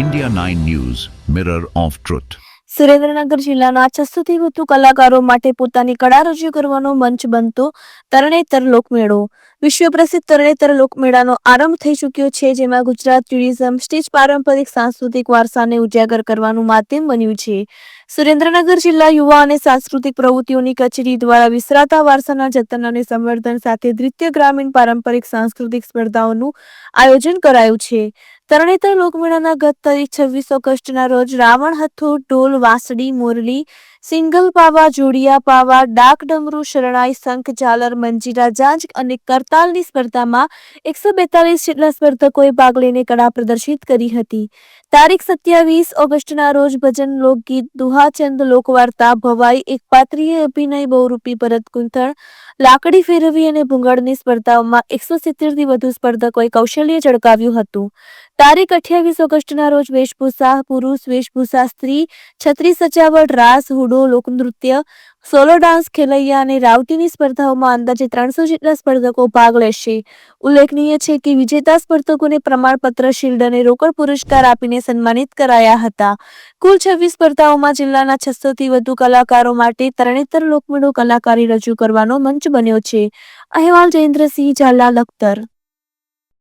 India 9 news mirror of truth Surendranagar જિલ્લાના છસોથી વધુ કલાકારો માટે પોતાની કળા રજૂ કરવાનો મંચ બનતો તરણેતર લોકમેળો. વિશ્વ પ્રસિદ્ધ તરણેતર લોકમેળાનો આરંભ થઈ ચૂક્યો છે, જેમાં ગુજરાત ટુરિઝમ, સ્ટેજ પારંપરિક, સાંસ્કૃતિક વારસાને ઉજાગર કરવાનું માધ્યમ બન્યું છે. સુરેન્દ્રનગર જિલ્લા યુવા અને સાંસ્કૃતિક પ્રવૃત્તિઓની કચેરી દ્વારા વિસરાતા વારસાના જતન અને સંવર્ધન સાથે નૃત્ય ગ્રામીણ પારંપરિક, સાંસ્કૃતિક સ્પર્ધાઓનું આયોજન કરાયું છે. તરણેતર લોકમેળાના ગત તારીખ છવ્વીસ ઓગસ્ટના રોજ રાવણ હથ્થો ઢોલ, વાંસળી, મોરલી, સિંગલ પાવા, જોડિયા પાવા, ડાક ડમરૂ, શરણાઈ, શંખ, ઝાલર, મંજીરા, જાંજ અને કરતાલની સ્પર્ધામાં એકસો બેતાલીસ જેટલા સ્પર્ધકોએ ભાગ લઈને કળા પ્રદર્શિત કરી હતી. તારીખ સત્યાવીસ ઓગસ્ટના રોજ ભજન, લોકગીત, દુહાચંદ, લોકવાર્તા, ભવાઈ, એક પાત્રીય અભિનય, બહુરૂપી ભરત ગુંથણ લાકડી ફેરવી અને ભૂંગળની સ્પર્ધાઓમાં એકસો સિત્તેરથી વધુ સ્પર્ધકોએ કૌશલ્ય ઝળકાવ્યું હતું. તારીખ અઠ્યાવીસ ઓગસ્ટના રોજ વેશભૂષા, પુરુષ વેશભૂષા, સ્ત્રી છત્રી સજાવટ, રાસ, હુડો, લોકનૃત્ય, સોલો ડાન્સ, ખેલૈયા અને રાવટીની સ્પર્ધાઓમાં અંદાજે ત્રણસો જેટલા સ્પર્ધકો ભાગ લેશે. ઉલ્લેખનીય છે કે વિજેતા સ્પર્ધકોને પ્રમાણપત્ર, શિલ્ડ અને રોકડ પુરસ્કાર આપીને સન્માનિત કરાયા હતા. કુલ છવ્વીસ સ્પર્ધાઓમાં જિલ્લાના છસોથી વધુ કલાકારો માટે તરણેતર લોકમેળો કલાકારી રજૂ કરવાનો મંચ બન્યો છે. અહેવાલ જયેન્દ્રસિંહ ઝાલા, લખતર